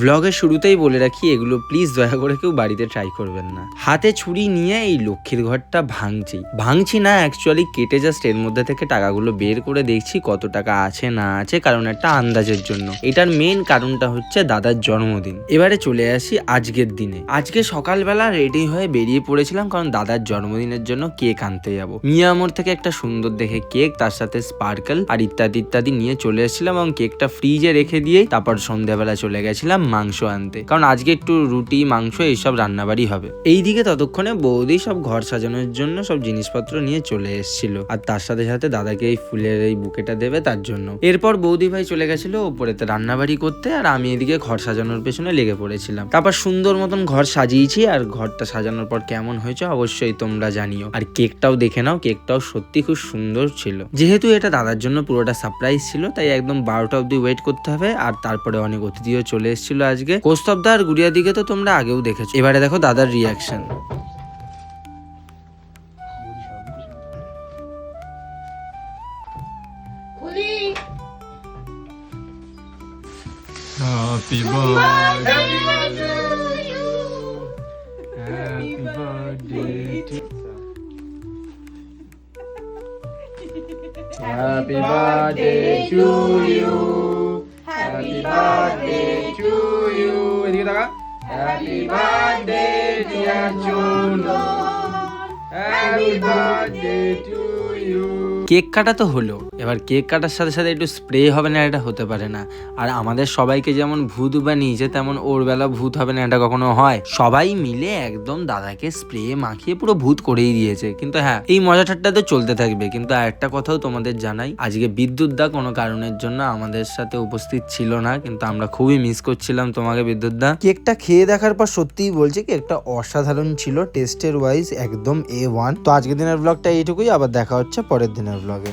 ভ্লগের শুরুতেই বলে রাখি, এগুলো প্লিজ দয়া করে কেউ বাড়িতে ট্রাই করবেন না। হাতে ছুরি নিয়ে এই লক্ষ্মীর ঘরটা ভাঙছি। ভাঙছি না অ্যাকচুয়ালি কেটে জাস্ট এর মধ্যে থেকে টাকাগুলো বের করে দেখছি কত টাকা আছে না আছে, কারণ একটা আন্দাজের জন্য। এটার মেন কারণটা হচ্ছে দাদার জন্মদিন। এবারে চলে আসি আজকের দিনে। আজকে সকালবেলা রেডি হয়ে বেরিয়ে পড়েছিলাম, কারণ দাদার জন্মদিনের জন্য কেক আনতে যাব। মিয়ামোর থেকে একটা সুন্দর দেখে কেক তার সাথে স্পার্কেল আর ইত্যাদি ইত্যাদি নিয়ে চলে এসেছিলাম এবং কেকটা ফ্রিজে রেখে দিয়েই তারপর সন্ধ্যাবেলা চলে গেছিলাম। মাংস আনতে। কারণ আজকে একটু রুটি, মাংস, এইসব রান্নাবাড়ি হবে। এইদিকে ততক্ষণে বৌদি সব ঘর সাজানোর জন্য সব জিনিসপত্র নিয়ে চলে এসেছিল। আর তার সাথে সাথে দাদাকে এই ফুলের এই বুকেটা দেবে তার জন্য। এরপর বৌদি ভাই চলে গেছিল ওপরেতে রান্নাবাড়ি করতে, আর আমি এদিকে ঘর সাজানোর পেছনে লেগে পড়েছিলাম। তারপর সুন্দর মতন ঘর সাজিয়েছি, আর ঘরটা সাজানোর পর কেমন হয়েছে অবশ্যই তোমরা জানিও। আর কেকটাও দেখে নাও, কেকটাও সত্যি খুব সুন্দর ছিল। যেহেতু এটা দাদার জন্য পুরোটা সারপ্রাইজ ছিল, তাই একদম বারোটা অব্দি ওয়েট করতে হবে, আর তারপরে অনেক অতিথিও চলে এসেছিল। ছিল আজকে। কোস্তবদার গুড়িয়া দিকে তো তোমরা আগেও দেখেছ। এবারে দেখো দাদার reaction Happy birthday to you. Happy birthday. Happy birthday dear Juno. Happy birthday to you. Cake কাটা তো হলো। এবার কেক কাটার সাথে সাথে একটু স্প্রে হবে না, এটা হতে পারে না। আর আমাদের সবাইকে যেমন ভূত বানিয়েছে তেমন ওর বেলা ভূত হবে না, এটা কখনো হয়। সবাই মিলে একদম দাদাকে স্প্রে মাখিয়ে পুরো ভূত করেই দিয়েছে। কিন্তু হ্যাঁ এই মজা ঠাট্টা তো চলতে থাকবে। কিন্তু আর একটা কথাও তোমাদের জানাই, আজকে বিদ্যুৎ দা কোনো কারণের জন্য আমাদের সাথে উপস্থিত ছিল না, কিন্তু আমরা খুবই মিস করছিলাম তোমাকে বিদ্যুৎ দা। কেকটা খেয়ে দেখার পর সত্যিই বলছি কেকটা অসাধারণ ছিল টেস্টের ওয়াইজ একদম এ ওয়ান তো আজকের দিনের ব্লগটা এইটুকুই, আবার দেখা হচ্ছে পরের দিনের ব্লগে